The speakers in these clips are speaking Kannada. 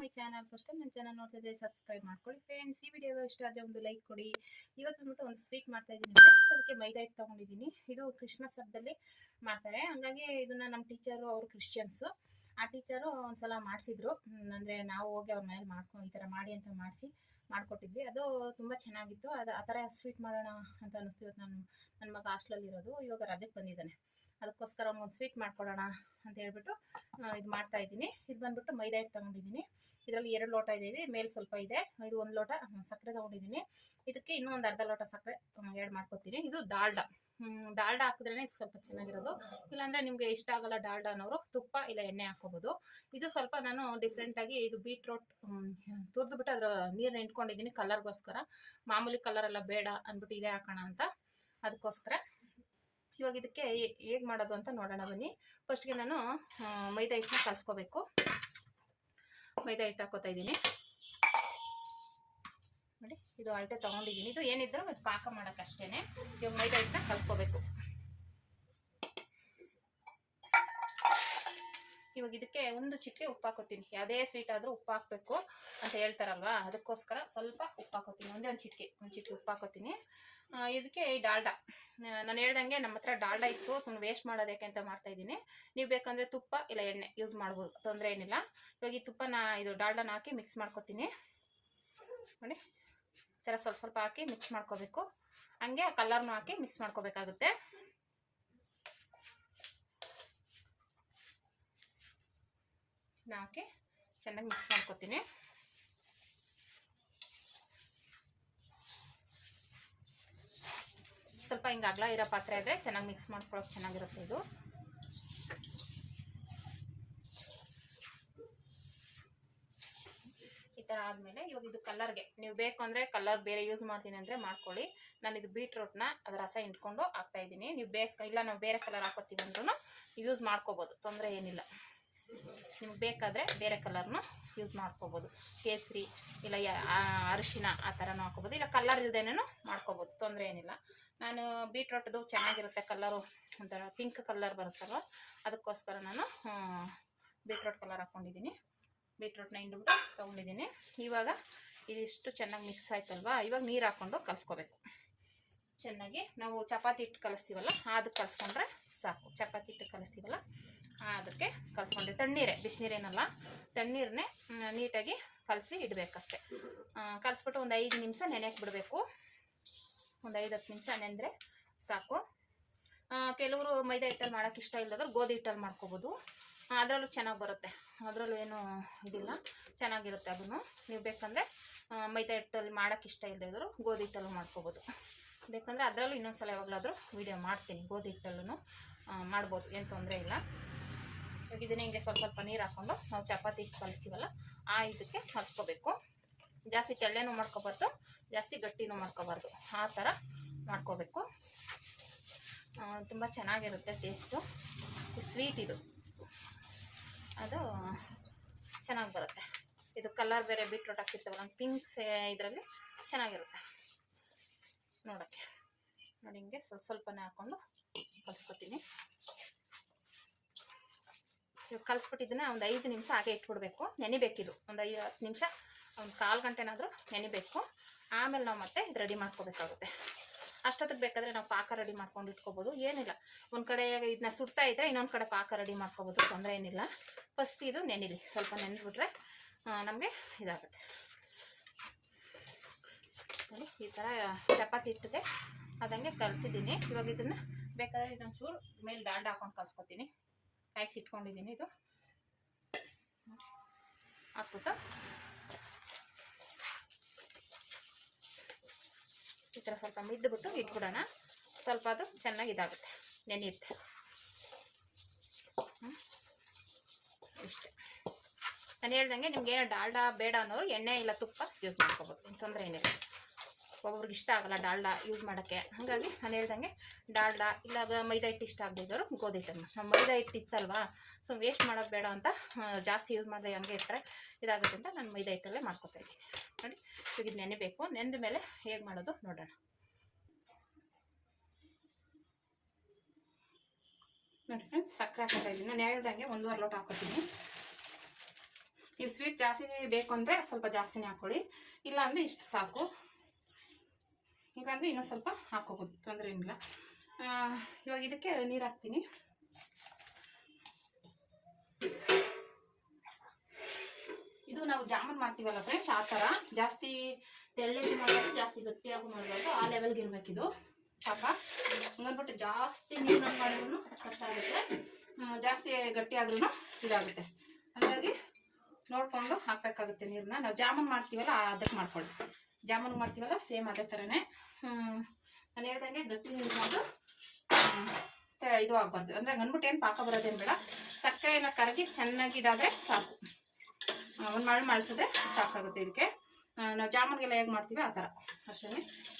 ಮೈ ಚಾನಲ್ ಫಸ್ಟ್ ಚಾನಲ್ ನೋಡ್ತಿದ್ರೆ ಸಬ್ಸ್ಕ್ರೈಬ್ ಮಾಡ್ಕೊಳ್ಳಿ. ಫ್ರೆಂಡ್ಸ್ ಈ ವಿಡಿಯೋ ಇಷ್ಟ ಆದರೆ ಒಂದು ಲೈಕ್ ಕೊಡಿ. ಇವತ್ತು ಬಂದ್ಬಿಟ್ಟು ಒಂದು ಸ್ವೀಟ್ ಮಾಡ್ತಾ ಇದ್ದೀನಿ ಫ್ರೆಂಡ್ಸ್ ಅದಕ್ಕೆ ಮೈದಾ ಹಿಟ್ಟು ತೊಗೊಂಡಿದ್ದೀನಿ. ಇದು ಕ್ರಿಸ್ಮಸ್ ಹಬ್ಬದಲ್ಲಿ ಮಾಡ್ತಾರೆ. ಹಂಗಾಗಿ ಇದನ್ನ ನಮ್ಮ ಟೀಚರು ಅವರು ಕ್ರಿಶ್ಚಿಯನ್ಸು ಆ ಟೀಚರು ಒಂದ್ಸಲ ಮಾಡಿಸಿದ್ರು. ಅಂದರೆ ನಾವು ಹೋಗಿ ಅವ್ರ ಮನೇಲಿ ಮಾಡ್ಕೊಂಡು ಈ ಥರ ಮಾಡಿ ಅಂತ ಮಾಡಿಸಿ, ಮಾಡಿಕೊಟ್ಟಿದ್ವಿ. ಅದು ತುಂಬ ಚೆನ್ನಾಗಿತ್ತು. ಅದು ಆ ಥರ ಸ್ವೀಟ್ ಮಾಡೋಣ ಅಂತ ಅನ್ನಿಸ್ತು. ಇವತ್ತು ನಾನು ನನ್ನ ಮಗ ಹಾಸ್ಟ್ಲಲ್ಲಿರೋದು ಇವಾಗ ರಜೆಗೆ ಬಂದಿದ್ದಾನೆ. ಅದಕ್ಕೋಸ್ಕರ ಒಂದು ಸ್ವೀಟ್ ಮಾಡ್ಕೊಡೋಣ ಅಂತ ಹೇಳ್ಬಿಟ್ಟು ಇದು ಮಾಡ್ತಾ ಇದ್ದೀನಿ. ಇದು ಬಂದ್ಬಿಟ್ಟು ಮೈದಾ ಹಿಟ್ಟು ತೊಗೊಂಡಿದ್ದೀನಿ. ಇದರಲ್ಲಿ ಎರಡು ಲೋಟ ಇದೆ ಮೇಲೆ ಸ್ವಲ್ಪ ಇದೆ. ಇದು ಒಂದು ಲೋಟ ಸಕ್ಕರೆ ತೊಗೊಂಡಿದ್ದೀನಿ. ಇದಕ್ಕೆ ಇನ್ನೂ ಒಂದು ಅರ್ಧ ಲೋಟ ಸಕ್ಕರೆ ಎರಡು ಮಾಡ್ಕೊತೀನಿ ಇದು ಡಾಲ್ಡಾ. ಡಾಲ್ಡಾ ಹಾಕಿದ್ರೇ ಸ್ವಲ್ಪ ಚೆನ್ನಾಗಿರೋದು. ಇಲ್ಲಾಂದ್ರೆ ನಿಮಗೆ ಇಷ್ಟ ಆಗಲ್ಲ ಡಾಲ್ಡಾ ಅನ್ನೋರು, ತುಪ್ಪ ಇಲ್ಲ ಎಣ್ಣೆ ಹಾಕೋಬಹುದು ಇದು ಸ್ವಲ್ಪ ನಾನು ಡಿಫ್ರೆಂಟಾಗಿ ಇದು ಬೀಟ್ರೋಟ್ ತುರಿದ್ಬಿಟ್ಟು ಅದರ ನೀರನ್ನ ಇಟ್ಕೊಂಡಿದ್ದೀನಿ ಕಲರ್ಗೋಸ್ಕರ ಮಾಮೂಲಿ ಕಲರ್ ಎಲ್ಲ ಬೇಡ ಅಂದ್ಬಿಟ್ಟು ಇದೇ ಹಾಕೋಣ ಅಂತ. ಅದಕ್ಕೋಸ್ಕರ ಇವಾಗ ಇದಕ್ಕೆ ಹೇಗೆ ಮಾಡೋದು ಅಂತ ನೋಡೋಣ ಬನ್ನಿ. ಫಸ್ಟ್ಗೆ ನಾನು ಮೈದಾ ಹಿಟ್ಟನ್ನ ಕಲಿಸ್ಕೋಬೇಕು. ಮೈದಾ ಹಿಟ್ಟು ಹಾಕೋತಾ ಇದ್ದೀನಿ. ನೋಡಿ, ಇದು ಅಳತೆ ತೊಗೊಂಡಿದ್ದೀನಿ. ಇದು ಏನಿದ್ರು ಇದು ಪಾಕ ಅಷ್ಟೇನೆ ಇವಾಗ ಮೈದಾ ಹಿಟ್ಟನ್ನ ಕಲ್ಸ್ಕೋಬೇಕು. ಇವಾಗ ಇದಕ್ಕೆ ಒಂದು ಚಿಟಿಕೆ ಉಪ್ಪು ಹಾಕೋತೀನಿ. ಯಾವುದೇ ಸ್ವೀಟ್ ಆದರೂ ಉಪ್ಪು ಹಾಕಬೇಕು ಅಂತ ಹೇಳ್ತಾರಲ್ವಾ? ಅದಕ್ಕೋಸ್ಕರ ಸ್ವಲ್ಪ ಉಪ್ಪು ಹಾಕೋತೀನಿ. ಒಂದೇ ಒಂದು ಚಿಟಿಕೆ. ಒಂದು ಚಿಟಿಕೆ ಉಪ್ಪು ಹಾಕೋತೀನಿ. ಇದಕ್ಕೆ ಈ ಡಾಲ್ಡಾ. ನಾನು ಹೇಳ್ದಂಗೆ ನಮ್ಮ ಹತ್ರ ಡಾಲ್ಡಾ ಇತ್ತು ಸುಮ್ಮನೆ ವೇಸ್ಟ್ ಮಾಡೋದಕ್ಕೆ ಅಂತ ಮಾಡ್ತಾ ಇದ್ದೀನಿ. ನೀವು ಬೇಕಂದ್ರೆ ತುಪ್ಪ ಇಲ್ಲ ಎಣ್ಣೆ ಯೂಸ್ ಮಾಡ್ಬೋದು, ತೊಂದರೆ ಏನಿಲ್ಲ. ಇವಾಗ ಈ ತುಪ್ಪನ, ಇದು ಡಾಲ್ಡಾನ ಹಾಕಿ ಮಿಕ್ಸ್ ಮಾಡ್ಕೊತೀನಿ. ನೋಡಿ ಥರ ಸ್ವಲ್ಪ ಸ್ವಲ್ಪ ಹಾಕಿ ಮಿಕ್ಸ್ ಮಾಡ್ಕೋಬೇಕು. ಹಂಗೆ ಕಲರ್ನು ಹಾಕಿ ಮಿಕ್ಸ್ ಮಾಡ್ಕೋಬೇಕಾಗುತ್ತೆ. ಹಾಕಿ ಚೆನ್ನಾಗಿ ಮಿಕ್ಸ್ ಮಾಡ್ಕೊತೀನಿ. ಸ್ವಲ್ಪ ಹಿಂಗೆ ಅಗಲ ಇರೋ ಪಾತ್ರೆ ಆದರೆ ಚೆನ್ನಾಗಿ ಮಿಕ್ಸ್ ಮಾಡ್ಕೊಳ್ಳೋಕೆ ಚೆನ್ನಾಗಿರುತ್ತೆ ಇದು. ಈ ಥರ ಆದಮೇಲೆ ಇವಾಗ ಇದು ಕಲರ್ಗೆ ನೀವು ಬೇಕು ಅಂದರೆ ಕಲರ್ ಬೇರೆ ಯೂಸ್ ಮಾಡ್ತೀನಿ ಅಂದರೆ ಮಾಡ್ಕೊಳ್ಳಿ. ನಾನು ಇದು ಬೀಟ್ರೂಟ್ನ ಅದರ ರಸ ಇಟ್ಕೊಂಡು ಹಾಕ್ತಾ ಇದ್ದೀನಿ. ನೀವು ಬೇಕು, ಇಲ್ಲ ನಾವು ಬೇರೆ ಕಲರ್ ಹಾಕೋತೀವಿ ಅಂದ್ರೂ ಯೂಸ್ ಮಾಡ್ಕೋಬೋದು, ತೊಂದರೆ ಏನಿಲ್ಲ. ನಿಮ್ಗೆ ಬೇಕಾದರೆ ಬೇರೆ ಕಲರ್ನು ಯೂಸ್ ಮಾಡ್ಕೋಬೋದು. ಕೇಸರಿ, ಇಲ್ಲ ಅರಿಶಿನ ಆ ಥರನೂ ಹಾಕೋಬೋದು, ಇಲ್ಲ ಕಲರ್ ಇಲ್ದೇನೂ ಮಾಡ್ಕೋಬೋದು, ತೊಂದರೆ ಏನಿಲ್ಲ. ನಾನು ಬೀಟ್ರೋಟ್ದು ಚೆನ್ನಾಗಿರುತ್ತೆ ಕಲ್ಲರು ಒಂಥರ ಪಿಂಕ್ ಕಲರ್ ಬರುತ್ತಲ್ವ? ಅದಕ್ಕೋಸ್ಕರ ನಾನು ಬೀಟ್ರೋಟ್ ಕಲರ್ ಹಾಕ್ಕೊಂಡಿದ್ದೀನಿ ಬೀಟ್ರೋಟ್ನ ಹಿಂಡ್ಬಿಟ್ಟು ತೊಗೊಂಡಿದ್ದೀನಿ. ಇವಾಗ ಇದಿಷ್ಟು ಚೆನ್ನಾಗಿ ಮಿಕ್ಸ್ ಆಯ್ತಲ್ವಾ? ಇವಾಗ ನೀರು ಹಾಕ್ಕೊಂಡು ಕಲಿಸ್ಕೋಬೇಕು. ಚೆನ್ನಾಗಿ ನಾವು ಚಪಾತಿ ಹಿಟ್ಟು ಕಲಿಸ್ತೀವಲ್ಲ ಅದಕ್ಕೆ ಕಲಿಸ್ಕೊಂಡ್ರೆ ಸಾಕು. ಚಪಾತಿ ಹಿಟ್ಟು ಕಲಿಸ್ತೀವಲ್ಲ ಅದಕ್ಕೆ ಕಲಿಸ್ಕೊಂಡ್ರೆ ತಣ್ಣೀರೇ, ಬಿಸಿನೀರೇನಲ್ಲ ತಣ್ಣೀರನ್ನೇ ನೀಟಾಗಿ ಕಲಸಿ ಇಡಬೇಕಷ್ಟೆ. ಕಲಿಸ್ಬಿಟ್ಟು ಒಂದು ಐದು ನಿಮಿಷ ನೆನೆಯಕ್ಕೆ ಬಿಡಬೇಕು. ಒಂದು ಐದು ಹತ್ತು ನಿಮಿಷ ನೆಂದರೆ ಸಾಕು. ಕೆಲವರು ಮೈದಾ ಹಿಟ್ಟಲ್ಲಿ ಮಾಡೋಕ್ಕೆ ಇಷ್ಟ ಇಲ್ಲದ್ರೆ ಗೋಧಿ ಹಿಟ್ಟಲ್ಲಿ ಮಾಡ್ಕೋಬೋದು. ಅದರಲ್ಲೂ ಚೆನ್ನಾಗಿ ಬರುತ್ತೆ. ಅದರಲ್ಲೂ ಏನು ಇದಿಲ್ಲ. ಚೆನ್ನಾಗಿರುತ್ತೆ ಅದನ್ನು. ನೀವು ಬೇಕಂದರೆ ಮೈದಾ ಹಿಟ್ಟಲ್ಲಿ ಮಾಡೋಕ್ಕೆ ಇಷ್ಟ ಇಲ್ಲದಿದ್ರು ಗೋಧಿ ಹಿಟ್ಟಲ್ಲೂ ಮಾಡ್ಕೋಬೋದು. ಬೇಕಂದರೆ ಅದರಲ್ಲೂ ಇನ್ನೊಂದು ಸಲ ಯಾವಾಗಲಾದರೂ ವೀಡಿಯೋ ಮಾಡ್ತೀನಿ. ಗೋಧಿ ಹಿಟ್ಟಲ್ಲೂ ಮಾಡ್ಬೋದು. ಏನು ತೊಂದರೆ ಇಲ್ಲ. ಇದನ್ನ ಹಿಂಗೆ ಸ್ವಲ್ಪ ಸ್ವಲ್ಪ ನೀರು ಹಾಕ್ಕೊಂಡು ನಾವು ಚಪಾತಿ ಹಿಟ್ಟು ಕಲಿಸ್ತೀವಲ್ಲ, ಆ ಇದಕ್ಕೆ ಹಚ್ಕೋಬೇಕು ಜಾಸ್ತಿ ತೆಳ್ಳೇನೂ ಮಾಡ್ಕೋಬಾರ್ದು. ಜಾಸ್ತಿ ಗಟ್ಟಿನೂ ಮಾಡ್ಕೋಬಾರ್ದು. ಆ ಥರ ಮಾಡ್ಕೋಬೇಕು. ತುಂಬ ಚೆನ್ನಾಗಿರುತ್ತೆ ಟೇಸ್ಟು ಸ್ವೀಟ್ ಇದು. ಅದು ಚೆನ್ನಾಗಿ ಬರುತ್ತೆ. ಇದು ಕಲರ್ ಬೇರೆ ಬೀಟ್ರೋಟ್ ಒಂದು ಪಿಂಕ್ಸ್ ಇದರಲ್ಲಿ ಚೆನ್ನಾಗಿರುತ್ತೆ. ನೋಡೋಕ್ಕೆ. ನೋಡಿ ಹಿಂಗೆ ಸ್ವಲ್ಪ ಸ್ವಲ್ಪನೇ ಹಾಕ್ಕೊಂಡು ಕಲಿಸ್ಕೊತೀನಿ. ಇವಾಗ ಕಲಿಸ್ಬಿಟ್ಟಿದ್ದನ್ನ ಒಂದು ಐದು ನಿಮಿಷ ಹಾಗೆ ಇಟ್ಬಿಡ್ಬೇಕು. ನೆನಿಬೇಕಿದು ಒಂದು ಐದು ಹತ್ತು ನಿಮಿಷ, ಒಂದು ಕಾಲು ಗಂಟೆನಾದರೂ ನೆನಿಬೇಕು. ಆಮೇಲೆ ನಾವು ಮತ್ತೆ ಇದು ರೆಡಿ ಮಾಡ್ಕೋಬೇಕಾಗುತ್ತೆ. ಅಷ್ಟೊತ್ತಿಗೆ ಬೇಕಾದರೆ ನಾವು ಪಾಕ ರೆಡಿ ಮಾಡ್ಕೊಂಡು ಇಟ್ಕೋಬೋದು. ಏನಿಲ್ಲ. ಒಂದು ಕಡೆ ಇದನ್ನ ಸುಡ್ತಾ ಇದ್ದರೆ ಇನ್ನೊಂದು ಕಡೆ ಪಾಕ ರೆಡಿ ಮಾಡ್ಕೋಬೋದು. ತೊಂದರೆ ಏನಿಲ್ಲ. ಫಸ್ಟ್ ಇದು ನೆನಿಲಿ. ಸ್ವಲ್ಪ ನೆನೆದ್ಬಿಟ್ರೆ ನಮಗೆ ಇದಾಗುತ್ತೆ. ಈ ಥರ ಚಪಾತಿ ಹಿಟ್ಟಿಗೆ ಅದಂಗೆ ಕಲಿಸಿದ್ದೀನಿ. ಇವಾಗ ಇದನ್ನು ಬೇಕಾದರೆ ಇದೊಂದು ಚೂರು ಮೇಲೆ ದಾಲ್ಡ ಹಾಕೊಂಡು ಕಲ್ಸ್ಕೊತೀನಿ. ಕಾಯಿಸಿ ಇಟ್ಕೊಂಡಿದ್ದೀನಿ ಇದು. ಹಾಕ್ಬಿಟ್ಟು ಥರ ಸ್ವಲ್ಪ ಮಿದ್ದುಬಿಟ್ಟು ಇಟ್ಬಿಡೋಣ. ಸ್ವಲ್ಪ ಅದು ಚೆನ್ನಾಗಿ ಇದಾಗುತ್ತೆ. ನೆನೆಯುತ್ತೆ ಇಷ್ಟೆ. ನಾನು ಹೇಳ್ದಂಗೆ ನಿಮ್ಗೆ ಏನೋ ಡಾಲ್ಡಾ, ಬೇಡ ಅನ್ನೋರು ಎಣ್ಣೆ ಇಲ್ಲ ತುಪ್ಪ ಯೂಸ್ ಮಾಡ್ಕೋಬೋದು. ತೊಂದರೆ ಏನಿಲ್ಲ. ಒಬ್ಬೊಬ್ರಿಗೆ ಇಷ್ಟ ಆಗಲ್ಲ ಡಾಲ್ಡಾ ಯೂಸ್ ಮಾಡೋಕ್ಕೆ. ಹಾಗಾಗಿ ನಾನು ಹೇಳ್ದಂಗೆ ಡಾಲ್ಡಾ ಇಲ್ಲ ಮೈದಾ ಹಿಟ್ಟು ಇಷ್ಟ ಆಗದಿದ್ದವರು ಗೋಧಿ ಹಿಟ್ಟನ್ನು. ಮೈದಾ ಹಿಟ್ಟು ಇತ್ತಲ್ವಾ, ಸೊ ವೇಸ್ಟ್ ಮಾಡೋದು ಬೇಡ ಅಂತ ಜಾಸ್ತಿ ಯೂಸ್ ಮಾಡಿದೆ ಹಂಗೆ ಇಟ್ಟರೆ ಇದಾಗುತ್ತೆ ಅಂತ ನಾನು ಮೈದಾ ಹಿಟ್ಟಲ್ಲೇ ಮಾಡ್ಕೊತಾ ಇದ್ದೀನಿ. ನೋಡಿ ಇದು ನೆನೆಬೇಕು ನೆಂದ ಮೇಲೆ ಹೇಗೆ ಮಾಡೋದು ನೋಡೋಣ. ನೋಡಿ ಫ್ರೆಂಡ್ಸ್ ಸಕ್ಕರೆ ಹಾಕೋತಾ ಇದ್ದೀನಿ. ನಾನು ಹೇಳ್ದಂಗೆ ಒಂದೂವರೆ ಲೋಟ ಹಾಕೋತೀನಿ ನೀವು ಸ್ವೀಟ್ ಜಾಸ್ತಿ ಬೇಕು ಅಂದರೆ ಸ್ವಲ್ಪ ಜಾಸ್ತಿನೇ ಹಾಕೊಳ್ಳಿ ಇಲ್ಲ ಅಂದರೆ ಇಷ್ಟು ಸಾಕು. ಇಲ್ಲಾಂದರೆ ಇನ್ನೂ ಸ್ವಲ್ಪ ಹಾಕೋಬೋದು ತೊಂದರೆ ಏನಿಲ್ಲ. ಇವಾಗ ಇದಕ್ಕೆ ನೀರು ಹಾಕ್ತೀನಿ. ಇದು ನಾವು ಜಾಮೂನ್ ಮಾಡ್ತೀವಲ್ಲ ಫ್ರೆಂಡ್ಸ್ ಆ ಥರ. ಜಾಸ್ತಿ ತೆಳ್ಳಗೆ ಮಾಡೋದು ಜಾಸ್ತಿ ಗಟ್ಟಿಯಾಗೂ ಮಾಡಬಾರ್ದು. ಆ ಲೆವೆಲ್ಗೆ ಇದು. ಪಾಪ. ಹಂಗನ್ಬಿಟ್ಟು ಜಾಸ್ತಿ ನೀರನ್ನು ಮಾಡಿದ್ರು ಕಷ್ಟ ಆಗುತ್ತೆ. ಜಾಸ್ತಿ ಗಟ್ಟಿ ಆದ್ರೂ ಇದಾಗುತ್ತೆ. ಹಾಗಾಗಿ ನೋಡಿಕೊಂಡು ಹಾಕಬೇಕಾಗುತ್ತೆ ನೀರನ್ನ ನಾವು ಜಾಮೂನ್ ಮಾಡ್ತೀವಲ್ಲ, ಅದಕ್ಕೆ ಮಾಡ್ಕೊಳ್ಳಿ. ಜಾಮೂನ್ ಮಾಡ್ತೀವಲ್ಲ, ಸೇಮ್ ಅದೇ ಥರನೇ. ನಾನು ಹೇಳ್ದಂಗೆ ಗಟ್ಟಿ ನೀರು ಮಾಡಿ ಇದು ಆಗಬಾರ್ದು. ಅಂದರೆ ಅಂದ್ಬಿಟ್ಟು ಏನು ಪಾಕ ಬರೋದೇನು ಬೇಡ. ಸಕ್ಕರೆನ ಕರಗಿ ಚೆನ್ನಾಗಿ ಇದಾದರೆ ಸಾಕು. ಒಂದು ಮಾಡಿ, ಮಾಡಿಸಿದ್ರೆ ಸಾಕಾಗುತ್ತೆ ಇದಕ್ಕೆ. ನಾವು ಜಾಮೂನ್ಗೆಲ್ಲ ಹೇಗೆ ಮಾಡ್ತೀವಿ ಆ ಥರ. ಅಷ್ಟೇ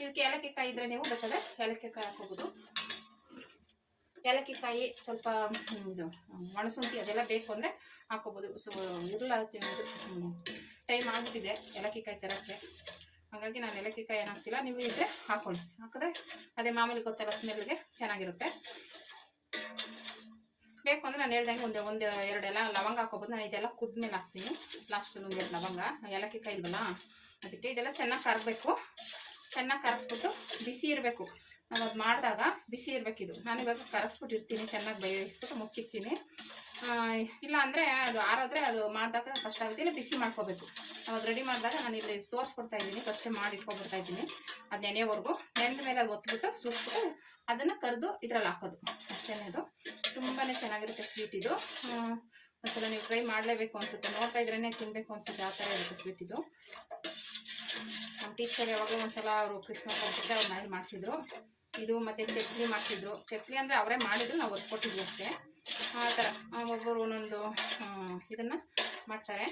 ಇದಕ್ಕೆ ಏಲಕ್ಕಿ ಕಾಯಿ ಇದ್ರೆ ನೀವು ಬೇಕಾದ್ರೆ ಏಲಕ್ಕಿ ಕಾಯಿ ಹಾಕೋಬೋದು ಏಲಕ್ಕಿ ಕಾಯಿ ಸ್ವಲ್ಪ ಇದು ಒಣಶುಂಠಿ ಅದೆಲ್ಲ ಬೇಕು ಅಂದರೆ ಹಾಕೋಬೋದು ಸೊ ಇರಲ್ಲ ಟೈಮ್ ಆಗಿಬಿಟ್ಟಿದೆ ಏಲಕ್ಕಿ ಕಾಯಿ ತರೋಕ್ಕೆ. ಹಾಗಾಗಿ ನಾನು ಏಲಕ್ಕಿ ಕಾಯಿ ಏನು ಹಾಕ್ತಿಲ್ಲ, ನೀವು ಇದ್ರೆ ಹಾಕೊಳ್ಳಿ. ಹಾಕಿದ್ರೆ ಅದೇ ಮಾಮೂಲಿ ಗೊತ್ತಲ್ಲ ಸ್ಮೆಲ್ಗೆ ಚೆನ್ನಾಗಿರುತ್ತೆ. ಬೇಕು ಅಂದರೆ ನಾನು ಹೇಳ್ದಂಗೆ ಒಂದು ಒಂದು ಎರಡೆಲ್ಲ ಲವಂಗ ಹಾಕೋಬೋದು. ನಾನು ಇದೆಲ್ಲ ಕುದ್ಮೇಲೆ ಹಾಕ್ತೀನಿ. ಲಾಸ್ಟಲ್ಲಿ ಒಂದು ಎರಡು ಲವಂಗ. ಏಲಕ್ಕಿ ಕಾಯಿ ಇಲ್ವಲ್ಲ? ಅದಕ್ಕೆ ಇದೆಲ್ಲ ಚೆನ್ನಾಗಿ ಕರಗಬೇಕು. ಚೆನ್ನಾಗಿ ಕರಗಿಸ್ಬಿಟ್ಟು ಬಿಸಿ ಇರಬೇಕು. ನಾವು ಅದು ಮಾಡಿದಾಗ ಬಿಸಿ ಇರಬೇಕಿದು. ನಾನು ಇವಾಗ ಕರಗಿಸ್ಬಿಟ್ಟಿರ್ತೀನಿ, ಚೆನ್ನಾಗಿ ಬೇಯಿಸ್ಬಿಟ್ಟು ಮುಚ್ಚಿಕ್ತೀನಿ ಇಲ್ಲ ಅಂದರೆ ಅದು ಆರೋದ್ರೆ ಅದು ಮಾಡಿದಾಗ ಕಷ್ಟ ಆಗುತ್ತೆ. ಇಲ್ಲ, ಬಿಸಿ ಮಾಡ್ಕೋಬೇಕು. ಅವಾಗ ರೆಡಿ ಮಾಡಿದಾಗ ನಾನು ಇಲ್ಲಿ ತೋರಿಸ್ಕೊಡ್ತಾ ಇದ್ದೀನಿ. ಫಸ್ಟೇ ಮಾಡಿ ಇಟ್ಕೊಬಿಡ್ತಾ ಇದ್ದೀನಿ. ಅದು ನೆನೆಯವರೆಗೂ. ನೆನೆದ ಮೇಲೆ ಅದು ಒತ್ಬಿಟ್ಟು ಸುಟ್ಬಿಟ್ಟು ಅದನ್ನು ಕರೆದು ಇದ್ರಲ್ಲಿ ಹಾಕೋದು. ಅಷ್ಟೇ ಅದು. ತುಂಬಾ ಚೆನ್ನಾಗಿರುತ್ತೆ ಸ್ವೀಟ್ ಇದು. ಒಂದ್ಸಲ ನೀವು ಟ್ರೈ ಮಾಡಲೇಬೇಕು ಅನ್ಸುತ್ತೆ. ನೋಡ್ತಾ ಇದ್ರೇ ತಿನ್ನಬೇಕು ಅನ್ಸುತ್ತೆ. ಆ ಥರ ಇರುತ್ತೆ ಸ್ವೀಟ್ ಇದು. ನಮ್ಮ ಟೀಚರ್ ಯಾವಾಗಲೂ ಒಂದ್ಸಲ ಅವರು ಕ್ರಿಸ್ಮಸ್ ಅಂತಿದ್ದೆ ಅವ್ರು ಮನೇಲಿ ಮಾಡಿಸಿದ್ರು. ಇದು ಮತ್ತೆ ಚಕ್ಲಿ ಮಾಡಿಸಿದ್ರು. ಚಕ್ಲಿ ಅಂದರೆ ಅವರೇ ಮಾಡಿದ್ರು. ನಾವು ಒತ್ಕೊಟ್ಟಿದ್ವಿ ಅಷ್ಟೇ. ಆ ಥರ. ಒಬ್ಬೊಬ್ಬರು ಒಂದೊಂದು ಇದನ್ನು ಮಾಡ್ತಾರೆ.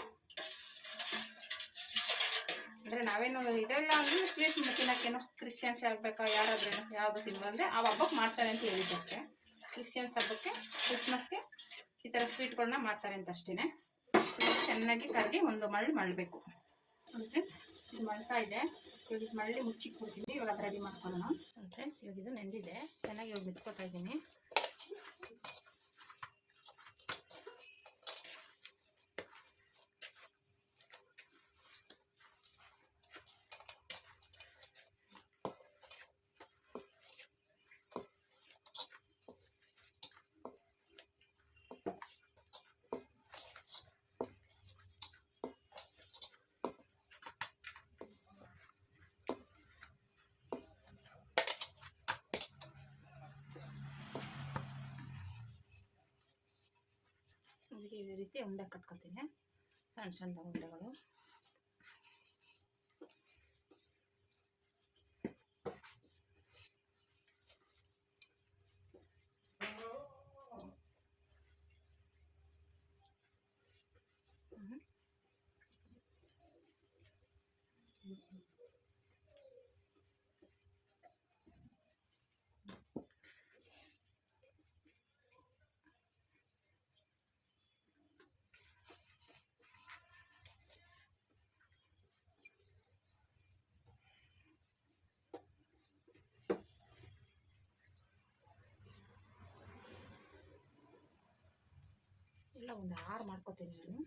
ಅಂದರೆ ನಾವೇನು ಇದೆಲ್ಲ ಅಂದರೆ ಸ್ವೀಟ್ ತಿನ್ನೋಕ್ಕೇನು? ಕ್ರಿಶ್ಚಿಯನ್ಸ್ ಆಗಬೇಕಾ, ಯಾರಾದ್ರೇನು? ಯಾವುದು ತಿನ್ಬೋದು ಅಂದರೆ ಆ ಹಬ್ಬಕ್ಕೆ ಮಾಡ್ತಾರೆ ಅಂತ ಹೇಳಿದ್ದು ಅಷ್ಟೇ ಕ್ರಿಶ್ಚಿಯನ್ಸ್ ಹಬ್ಬಕ್ಕೆ ಕ್ರಿಸ್ಮಸ್ಗೆ ಈ ಥರ ಸ್ವೀಟ್ಗಳನ್ನ ಮಾಡ್ತಾರೆ ಅಂತ ಅಷ್ಟೇ ಚೆನ್ನಾಗಿ ಕರಗಿ ಒಂದು ಮಳ್ಳು ಮಳ್ಳಬೇಕು. ಅಂದರೆ ಇದು ಮಳ್ತಾ ಇದೆ. ಇವಾಗ ಇದು ಮಳ್ಳಿ ಮುಚ್ಚಿಕ್ಕೊಡ್ತೀನಿ ಇವಾಗ ರೆಡಿ ಮಾಡ್ಕೊಳ್ಳೋಣ. ಫ್ರೆಂಡ್ಸ್ ಇವಾಗ ಇದು ನೆಂದಿದೆ. ಚೆನ್ನಾಗಿ ಇವಾಗ ಬಿತ್ಕೊತಾ ಇದ್ದೀನಿ ಇದಕ್ಕೆ ಈ ರೀತಿ ಉಂಡೆ ಕಟ್ಕೊತೀನಿ. ಸಣ್ಣ ಸಣ್ಣ ಉಂಡೆಗಳು. ಇಲ್ಲ ಒಂದು ಆರು ಮಾಡ್ಕೋತೀನಿ ನಾನು.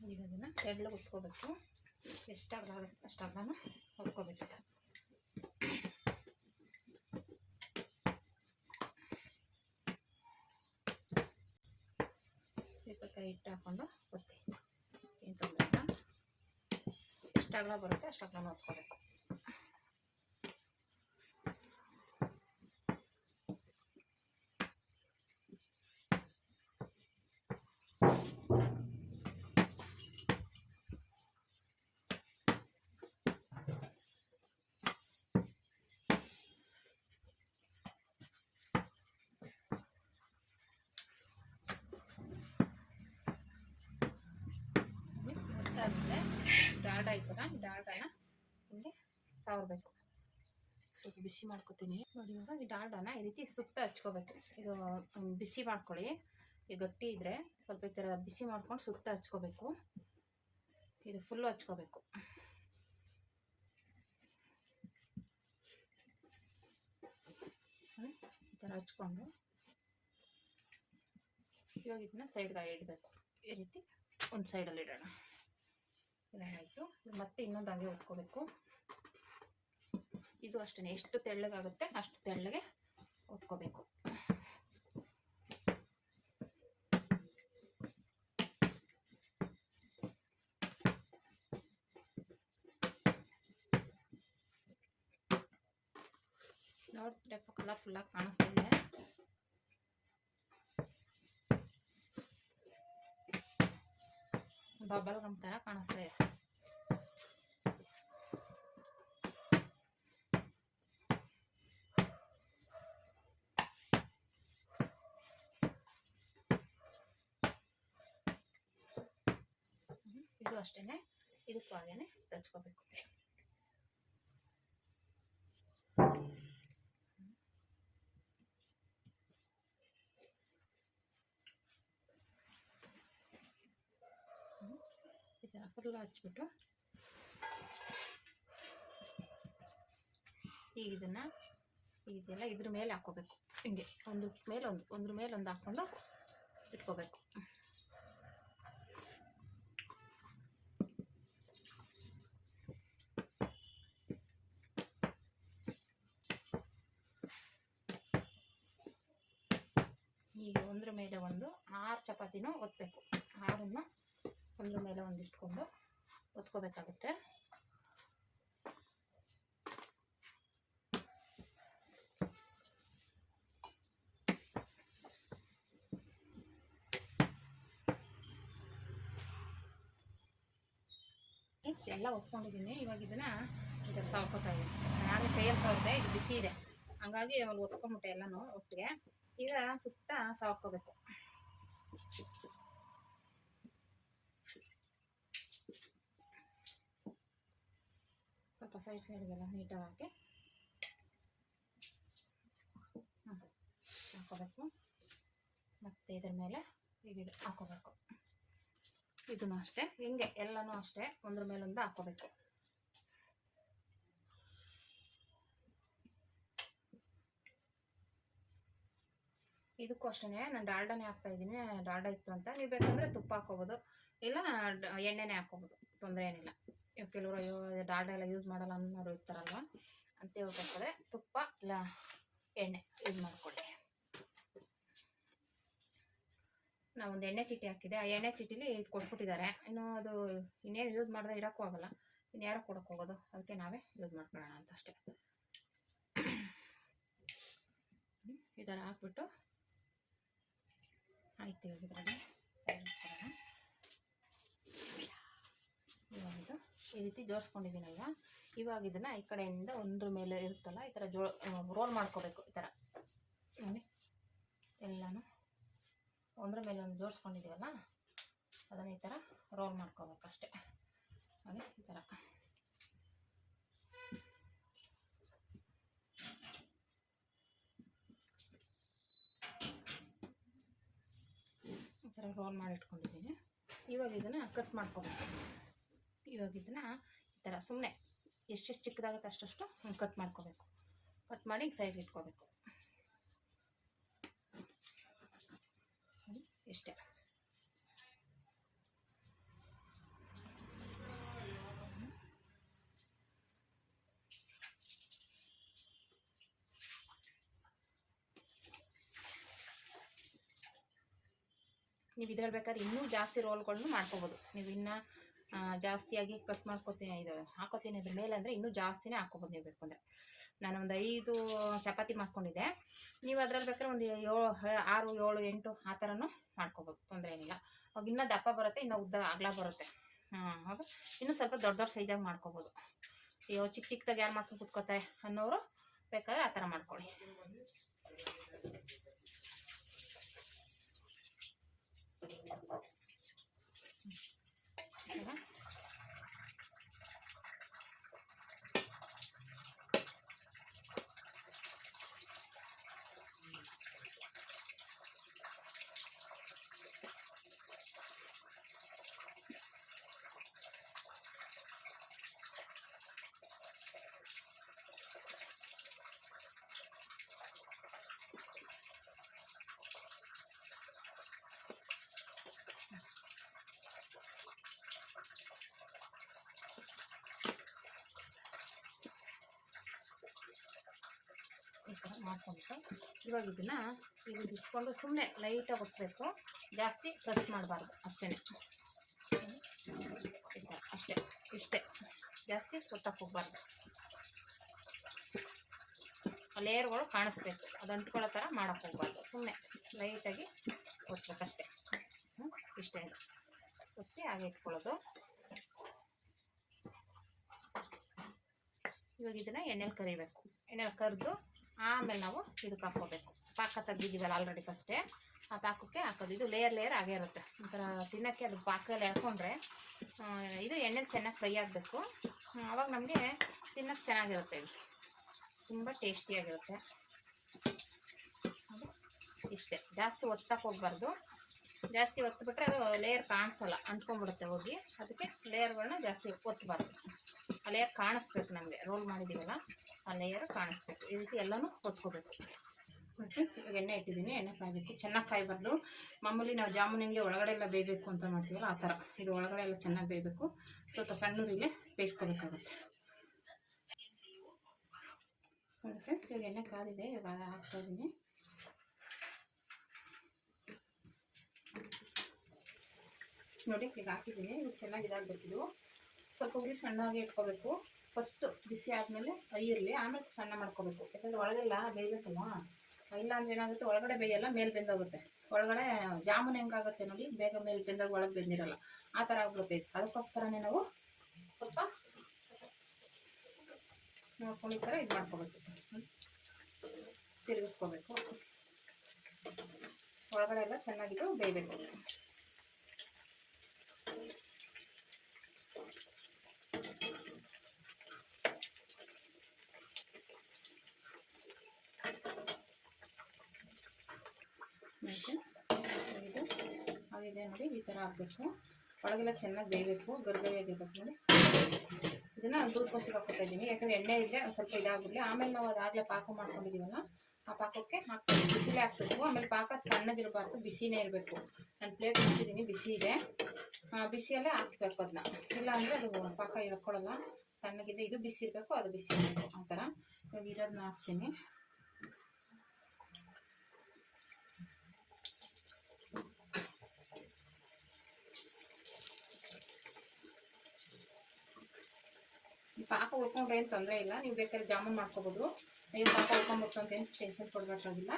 ಈಗ ಅದನ್ನು ಎಳ್ಳು ಉತ್ಕೋಬೇಕು ಎಷ್ಟಾಗಲ ಆಗುತ್ತೆ ಅಷ್ಟಾಗಲೂ ಉತ್ಕೋಬೇಕು ಸ್ವಲ್ಪ ಹಿಟ್ಟು ಹಾಕೊಂಡು ಎಷ್ಟು ಅಗಲ ಬರುತ್ತೆ ಅಷ್ಟು ಗೊತ್ತಾದ್ಮೇಲೆ ಡಾಲ್ಡ ಐತಲ್ಲ ಡಾಲ್ಡನ ಹಿಂಗೆ ಸಾವರ್ಬೇಕು ಸ್ವಲ್ಪ ಬಿಸಿ ಮಾಡ್ಕೊತೀನಿ. ನೋಡಿ, ಇವಾಗ ಈ ಡಾಲ್ಡನ ಈ ರೀತಿ ಸುತ್ತ ಹಚ್ಕೋಬೇಕು. ಇದು ಬಿಸಿ ಮಾಡ್ಕೊಳ್ಳಿ. ಈ ಗಟ್ಟಿ ಇದ್ರೆ ಸ್ವಲ್ಪ ಈ ಥರ ಬಿಸಿ ಮಾಡ್ಕೊಂಡು ಸುತ್ತ ಹಚ್ಕೋಬೇಕು. ಇದು ಫುಲ್ಲು ಹಚ್ಕೋಬೇಕು? ಈ ಥರ ಹಚ್ಕೊಂಡು ಇವಾಗ ಇದನ್ನ ಸೈಡ್ಗೆ ಇಡಬೇಕು. ಈ ರೀತಿ ಒಂದು ಸೈಡಲ್ಲಿ ಇಡೋಣ. ಇದಾಯಿತು. ಮತ್ತೆ ಇನ್ನೊಂದು ಹಾಗೆ ಒತ್ಕೋಬೇಕು ಇದು ಅಷ್ಟೇ ಎಷ್ಟು ತೆಳ್ಳಗಾಗುತ್ತೆ ಅಷ್ಟು ತೆಳ್ಳಗೆ ಒತ್ಕೋಬೇಕು. ನೋಡ್ಬಿಟ್ಟು ಕಲರ್ಫುಲ್ಲಾಗಿ ಕಾಣಿಸ್ತಾ ಇದೆ. ಬಬಲ್ ಗಮ್ ತರ ಕಾಣಿಸ್ತಾ ಇದೆ. ಅಷ್ಟೇನೆ. ಇದಕ್ಕೂ ಹಾಗೇನೆ ರಚ್ಕೋಬೇಕು. ಹಚ್ಬಿಟ್ಟು ಈಗ ಇದನ್ನ ಇದೆಲ್ಲ ಇದ್ರ ಮೇಲೆ ಹಾಕೋಬೇಕು ಹಿಂಗೆ ಒಂದು ಮೇಲೆ ಒಂದು ಒಂದ್ರ ಮೇಲೆ ಒಂದು ಹಾಕ್ಕೊಂಡು ಇಟ್ಕೋಬೇಕು. ಈಗ ಒಂದ್ರ ಮೇಲೆ ಒಂದು ಆರು ಚಪಾತಿನೂ ಒತ್ತಬೇಕು ಆರನ್ನು ಒಂದ್ರ ಮೇಲೆ ಒಂದು ಇಟ್ಕೊಂಡು ಒತ್ಕೋಬೇಕಾಗುತ್ತೆ ಎಲ್ಲ ಒತ್ಕೊಂಡಿದ್ದೀನಿ ಇವಾಗ ಇದನ್ನ ಇದಕ್ಕೆ ಸಾವ್ಕೋತಾ ಇದ್ದೀನಿ. ನಾನು ಕೈಯಲ್ಲಿ ಸಾವಿರದೆ ಇದು ಬಿಸಿ ಇದೆ. ಹಂಗಾಗಿ ಅವ್ರು ಒತ್ಕೊಂಬಿಟ್ಟೆ ಎಲ್ಲನೂ ಒಟ್ಟಿಗೆ. ಈಗ ಸುತ್ತ ಸಾಕೋಬೇಕು ಸ್ವಲ್ಪ ಸೈಡ್ ಸೈಡ್ಗೆಲ್ಲ ನೀಟಾಗಿ ಹಾಕಿ. ಹಾಕೋಬೇಕು ಮತ್ತು ಇದ್ರ ಮೇಲೆ ಇದು ಹಾಕೋಬೇಕು ಇದನ್ನು ಅಷ್ಟೇ, ಹಿಂಗೆ ಎಲ್ಲನೂ ಅಷ್ಟೇ, ಒಂದ್ರ ಮೇಲೊಂದು ಹಾಕೋಬೇಕು ಇದಕ್ಕೂ ಅಷ್ಟೇ ನಾನು ಡಾಲ್ಡಾನೇ ಹಾಕ್ತಾ ಇದ್ದೀನಿ. ಡಾಲ್ಡಾ ಇತ್ತು ಅಂತ. ನೀವು ಬೇಕಂದ್ರೆ ತುಪ್ಪ ಹಾಕೋಬೋದು ಇಲ್ಲ ಎಣ್ಣೆನೇ ಹಾಕೋಬೋದು ತೊಂದರೆ ಏನಿಲ್ಲ. ಕೆಲವರು ಅಯ್ಯೋ ಡಾಲ್ಡಾ ಎಲ್ಲ ಯೂಸ್ ಮಾಡಲ್ಲ ಅನ್ನೋರು ಇರ್ತಾರಲ್ವ? ಅಂತ ಹೇಳ್ಬೇಕಾದ್ರೆ ತುಪ್ಪ ಇಲ್ಲ, ಎಣ್ಣೆ ಯೂಸ್ ಮಾಡ್ಕೊಳ್ಳಿ. ನಾವೊಂದು ಎಣ್ಣೆ ಚೀಟಿ ಹಾಕಿದೆ. ಆ ಎಣ್ಣೆ ಚೀಟಿಲಿ ಇದು ಕೊಟ್ಬಿಟ್ಟಿದ್ದಾರೆ. ಇನ್ನು ಅದು ಇನ್ನೇನು ಯೂಸ್ ಮಾಡಿದ್ರೆ ಇಡೋಕ್ಕೂ ಆಗಲ್ಲ. ಇನ್ನು ಯಾರೋ ಹೋಗೋದು. ಅದಕ್ಕೆ ನಾವೇ ಯೂಸ್ ಮಾಡ್ಕೊಳ್ಳೋಣ ಅಂತ ಅಷ್ಟೇ. ಈ ಥರ ಹಾಕ್ಬಿಟ್ಟು ಆಯ್ತು ಇವಾಗ ಇದರಲ್ಲಿ ಸೈಡ್ ಇಟ್ಕೊಳ್ಳೋಣ ಇವಾಗ ಇದು ಈ ರೀತಿ ಜೋಡಿಸ್ಕೊಂಡಿದ್ದೀನಲ್ವ? ಇವಾಗ ಇದನ್ನು ಈ ಕಡೆಯಿಂದ ಒಂದ್ರ ಮೇಲೆ ಇರುತ್ತಲ್ಲ, ಈ ಥರ ಜೋ ರೋಲ್ ಮಾಡ್ಕೋಬೇಕು ಈ ಥರ ನೋಡಿ, ಎಲ್ಲನೂ ಒಂದ್ರ ಮೇಲೆ ಒಂದು ಜೋಡಿಸ್ಕೊಂಡಿದ್ದೀವಲ್ಲ, ಅದನ್ನು ಈ ಥರ ರೋಲ್ ಮಾಡ್ಕೋಬೇಕಷ್ಟೆ. ಅದೇ ಈ ಥರ ಈ ಥರ ರೋಲ್ ಮಾಡಿ ಇಟ್ಕೊಂಡಿದ್ದೀನಿ ಇವಾಗ ಇದನ್ನು ಕಟ್ ಮಾಡ್ಕೋಬೇಕು. ಇವಾಗ ಇದನ್ನು ಈ ಥರ ಸುಮ್ಮನೆ ಎಷ್ಟೆಷ್ಟು ಚಿಕ್ಕದಾಗುತ್ತೆ ಅಷ್ಟಷ್ಟು ಕಟ್ ಮಾಡ್ಕೋಬೇಕು. ಕಟ್ ಮಾಡಿ ಸೈಡ್ ಇಟ್ಕೋಬೇಕು. ಹ್ಮ್, ಇಷ್ಟೇ ನೀವು ಇದ್ರಲ್ಲಿ ಬೇಕಾದ್ರೆ ಇನ್ನೂ ಜಾಸ್ತಿ ರೋಲ್ಗಳನ್ನು ಮಾಡ್ಕೋಬೋದು. ನೀವು ಇನ್ನೂ ಜಾಸ್ತಿಯಾಗಿ ಕಟ್ ಮಾಡ್ಕೋತೀನಿ ಇದು, ಹಾಕೋತೀನಿ ಅದ್ರ ಮೇಲೆ ಅಂದರೆ ಇನ್ನೂ ಜಾಸ್ತಿನೇ ಹಾಕೋಬೋದು ನೀವು ಬೇಕು ಅಂದರೆ. ನಾನು ಒಂದು ಐದು ಚಪಾತಿ ಮಾಡ್ಕೊಂಡಿದ್ದೆ. ನೀವು ಅದ್ರಲ್ಲಿ ಬೇಕಾದ್ರೆ ಒಂದು ಏಳು, ಆರು, ಏಳು, ಎಂಟು ಆ ಥರನೂ ಮಾಡ್ಕೋಬೋದು. ತೊಂದರೆ ಏನಿಲ್ಲ. ಅವಾಗ ಇನ್ನೂ ದಪ್ಪ ಬರುತ್ತೆ, ಇನ್ನೂ ಉದ್ದ ಅಗಲ ಬರುತ್ತೆ. ಹಾಂ, ಅವಾಗ ಇನ್ನೂ ಸ್ವಲ್ಪ ದೊಡ್ಡ ದೊಡ್ಡ ಸೈಜಾಗಿ ಮಾಡ್ಕೋಬೋದು. ಅಯ್ಯೋ ಚಿಕ್ಕ ಚಿಕ್ಕದಾಗಿ ಯಾರು ಮಾಡ್ಕೊಂಡು ಕುತ್ಕೋತಾರೆ ಅನ್ನೋರು ಬೇಕಾದ್ರೆ ಆ ಥರ ಮಾಡ್ಕೊಳ್ಳಿ. ಮಾಡ್ಕೊಂಬಿಟ್ಟು ಇವಾಗ ಇದನ್ನು ಈಗ ಇಟ್ಕೊಂಡು ಸುಮ್ಮನೆ ಲೈಟಾಗಿ ಒತ್ತಬೇಕು ಜಾಸ್ತಿ ಪ್ರೆಸ್ ಮಾಡಬಾರ್ದು ಅಷ್ಟೇ ಅಷ್ಟೇ, ಇಷ್ಟೇ. ಜಾಸ್ತಿ ಒತ್ತಕ್ಕೆ ಹೋಗ್ಬಾರ್ದು. ಲೇಯರ್ಗಳು ಕಾಣಿಸ್ಬೇಕು. ಅದು ಅಂಟ್ಕೊಳ್ಳೋ ಥರ ಮಾಡೋಕ್ಕೆ ಹೋಗ್ಬಾರ್ದು. ಸುಮ್ಮನೆ ಲೈಟಾಗಿ ಒತ್ತಬೇಕಷ್ಟೇ ಇಷ್ಟೇ. ಒತ್ತಿ ಹಾಗೆ ಇಟ್ಕೊಳ್ಳೋದು. ಇವಾಗ ಇದನ್ನು ಎಣ್ಣೆಲಿ ಕರಿಬೇಕು. ಎಣ್ಣೆಲಿ ಕರೆದು ಆಮೇಲೆ ನಾವು ಇದಕ್ಕೆ ಹಾಕ್ಕೋಬೇಕು. ಪಾಕ ತೆಗ್ದಿದ್ದೀವಲ್ಲ ಆಲ್ರೆಡಿ ಫಸ್ಟೇ ಆ ಪಾಕಕ್ಕೆ ಹಾಕೋದು. ಇದು ಲೇಯರ್ ಲೇಯರ್ ಆಗೇ ಇರುತ್ತೆ. ಒಂಥರ ತಿನ್ನೋಕ್ಕೆ ಅದು ಪಾಕದಲ್ಲಿ ಎಳ್ಕೊಂಡ್ರೆ ಇದು ಎಣ್ಣೆಲಿ ಚೆನ್ನಾಗಿ ಫ್ರೈ ಆಗಬೇಕು. ಆವಾಗ ನಮಗೆ ತಿನ್ನೋಕ್ಕೆ ಚೆನ್ನಾಗಿರುತ್ತೆ ಇದು. ತುಂಬ ಟೇಸ್ಟಿಯಾಗಿರುತ್ತೆ ಇಷ್ಟೇ. ಜಾಸ್ತಿ ಒತ್ತಕ್ಕೆ ಹೋಗ್ಬಾರ್ದು. ಜಾಸ್ತಿ ಒತ್ತಿಬಿಟ್ರೆ ಅದು ಲೇಯರ್ ಕಾಣಿಸಲ್ಲ. ಅಂಟ್ಕೊಂಡ್ಬಿಡುತ್ತೆ ಹೋಗಿ. ಅದಕ್ಕೆ ಲೇಯರ್ಗಳನ್ನ ಜಾಸ್ತಿ ಒತ್ತಬಾರ್ದು ಆ ಲೇಯರ್ ಕಾಣಿಸ್ಬೇಕು ನಮಗೆ. ರೋಲ್ ಮಾಡಿದ್ದೀವಲ್ಲ, ಆ ಲೇಯರ್ ಕಾಣಿಸ್ಬೇಕು. ಈ ರೀತಿ ಎಲ್ಲನೂ ಹೊತ್ಕೋಬೇಕು. ಫ್ರೆಂಡ್ಸ್ ಇವಾಗ ಎಣ್ಣೆ ಇಟ್ಟಿದ್ದೀನಿ. ಎಣ್ಣೆ ಕಾಯಬೇಕು. ಚೆನ್ನಾಗಿ ಕಾಯಬಾರ್ದು. ಮಾಮೂಲಿ ನಾವು ಜಾಮೂನ್ ಹಿಂಗೆ ಒಳಗಡೆ ಎಲ್ಲ ಬೇಯಬೇಕು ಅಂತ ಮಾಡ್ತೀವಲ್ಲ, ಆ ಥರ. ಇದು ಒಳಗಡೆ ಎಲ್ಲ ಚೆನ್ನಾಗಿ ಬೇಯಬೇಕು. ಸ್ವಲ್ಪ ಸಣ್ಣೂರಿಲೆ ಬೇಯಿಸ್ಕೋಬೇಕಾಗುತ್ತೆ. ನೋಡಿ ಫ್ರೆಂಡ್ಸ್ ಇವಾಗ ಎಣ್ಣೆ ಕಾದಿದೆ. ಇವಾಗ ಹಾಕ್ತಾ ನೋಡಿ, ಈಗ ಹಾಕಿದ್ದೀನಿ. ಇದು ಚೆನ್ನಾಗಿ ಇದಾಗಬೇಕಿದು ಸ್ವಲ್ಪ ಹುಳಿ ಸಣ್ಣಗೆ ಇಟ್ಕೋಬೇಕು. ಫಸ್ಟು ಬಿಸಿ ಆದಮೇಲೆ ಇರಲಿ ಆಮೇಲೆ ಸಣ್ಣ ಮಾಡ್ಕೋಬೇಕು. ಯಾಕಂದರೆ ಒಳಗೆಲ್ಲ ಬೇಯಬೇಕಲ್ಲ ಇಲ್ಲ ಅಂದ್ರೆ ಏನಾಗುತ್ತೆ, ಒಳಗಡೆ ಬೇಯಲ್ಲ, ಮೇಲೆ ಬೆಂದೋಗುತ್ತೆ. ಒಳಗಡೆ ಜಾಮೂನ್ ಹೆಂಗಾಗುತ್ತೆ ನೋಡಿ, ಬೇಗ ಮೇಲೆ ಬೆಂದಾಗ ಒಳಗೆ ಬೆಂದಿರಲ್ಲ, ಆ ಥರ ಆಗ್ಬಿಡುತ್ತೆ. ಅದಕ್ಕೋಸ್ಕರನೇ ನಾವು ಸ್ವಲ್ಪ ನೋಡ್ಕೊಂಡು ಈ ಥರ ಇದು ಮಾಡ್ಕೋಬೇಕು. ತಿರುಗಿಸ್ಕೋಬೇಕು. ಒಳಗಡೆ ಎಲ್ಲ ಚೆನ್ನಾಗಿಟ್ಟು ಬೇಯಬೇಕು ಮತ್ತೆ ಇದು ಆಗಿದೆ ನೋಡಿ ಈ ಥರ ಹಾಕಬೇಕು ಒಳಗೆಲ್ಲ ಚೆನ್ನಾಗಿ ಬೇಯಬೇಕು ಗರ್ಗರಿಯಾಗಿರ್ಬೇಕು ನೋಡಿ ಇದನ್ನು ದೂರ ಹಾಕೋತಾ ಇದ್ದೀನಿ. ಯಾಕಂದರೆ ಎಣ್ಣೆ ಇದ್ದರೆ ಒಂದು ಸ್ವಲ್ಪ ಇದಾಗಿರಲಿ ಆಮೇಲೆ ನಾವು ಅದಾಗಲೇ ಪಾಕ ಮಾಡ್ಕೊಂಡಿದ್ದೀವಲ್ಲ ಆ ಪಾಕಕ್ಕೆ ಹಾಕ್ಬೇಕು ಬಿಸಿಲೇ ಹಾಕ್ಬೇಕು. ಆಮೇಲೆ ಪಾಕ ತಣ್ಣಗಿರಬಾರ್ದು, ಬಿಸಿನೇ ಇರಬೇಕು. ನಾನು ಪ್ಲೇಟ್ ಹಾಕಿದ್ದೀನಿ ಬಿಸಿ ಇದೆ. ಬಿಸಿಯಲ್ಲೇ ಹಾಕ್ಬೇಕು ಅದನ್ನ ಇಲ್ಲ ಅಂದರೆ ಅದು ಪಾಕ ಇಳ್ಕೊಳ್ಳಲ್ಲ. ತಣ್ಣಗಿದೆ ಇದು ಬಿಸಿ ಇರಬೇಕು, ಅದು ಬಿಸಿ ಇರಬೇಕು. ಆ ಥರ ಇರೋದನ್ನ ಹಾಕ್ತೀನಿ ಈ ಉಳ್ಕೊಂಡ್ರೆ ಏನು ತೊಂದರೆ ಇಲ್ಲ. ನೀವು ಬೇಕಾದ್ರೆ ಜಾಮೂನ್ ಮಾಡ್ಕೋಬೋದು. ನೀವು ಪಾಕ ಉಳ್ಕೊಂಬಿಡ್ತು ಅಂತ ಏನು ಟೆನ್ಷನ್ ಕೊಡಬೇಕಾಗಿಲ್ಲ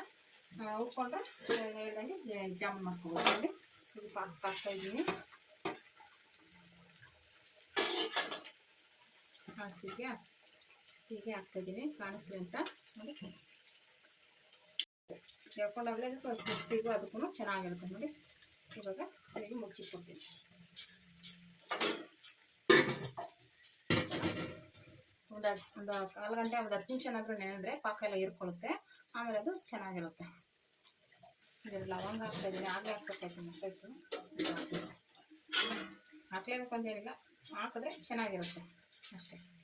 ಉಳ್ಕೊಂಡ್ರೆ ನಾನು ಹೇಳ್ದಂಗೆ ಜಾಮೂನ್ ಮಾಡ್ಕೋಬೋದು. ನೋಡಿ ಇದು ಪಾಕ ಕಾಕ್ತಾ ಇದ್ದೀನಿ. ಹಾಕ್ತಿದ್ಯಾ ಹೀಗೆ ಹಾಕ್ತಾ ಇದ್ದೀನಿ. ಕಾಣಿಸ್ಲಿ ಅಂತ. ನೋಡಿ. ಹೇಳ್ಕೊಂಡಾಗಲೇ ಕ್ರಿಸ್ಪಿಗೂ ಅದಕ್ಕೂ ಚೆನ್ನಾಗಿರುತ್ತೆ. ನೋಡಿ. ಇವಾಗ ಅಲ್ಲಿಗೆ ಮುಚ್ಚಿಟ್ಕೊಡ್ತೀನಿ. ಒಂದು ಒಂದು ಕಾಲು ಗಂಟೆ, ಒಂದು ಹತ್ತು ನಿಮಿಷ ಏನಾದರೂ ನೆನೆದ್ರೆ ಪಾಕ ಎಲ್ಲ ಹೀರ್ಕೊಳ್ಳುತ್ತೆ ಆಮೇಲೆ ಅದು ಚೆನ್ನಾಗಿರುತ್ತೆ. ಲವಂಗ ಹಾಕ್ತಾ ಇದ್ದೀನಿ ಆಗಲೇ ಹಾಕ್ಬೇಕಾಯ್ತು ಮಕ್ಕಳು ಹಾಕ್ಲೇಬೇಕು ಅಂತ ಏನಿಲ್ಲ. ಹಾಕಿದ್ರೆ ಚೆನ್ನಾಗಿರುತ್ತೆ. ಅಷ್ಟೇ.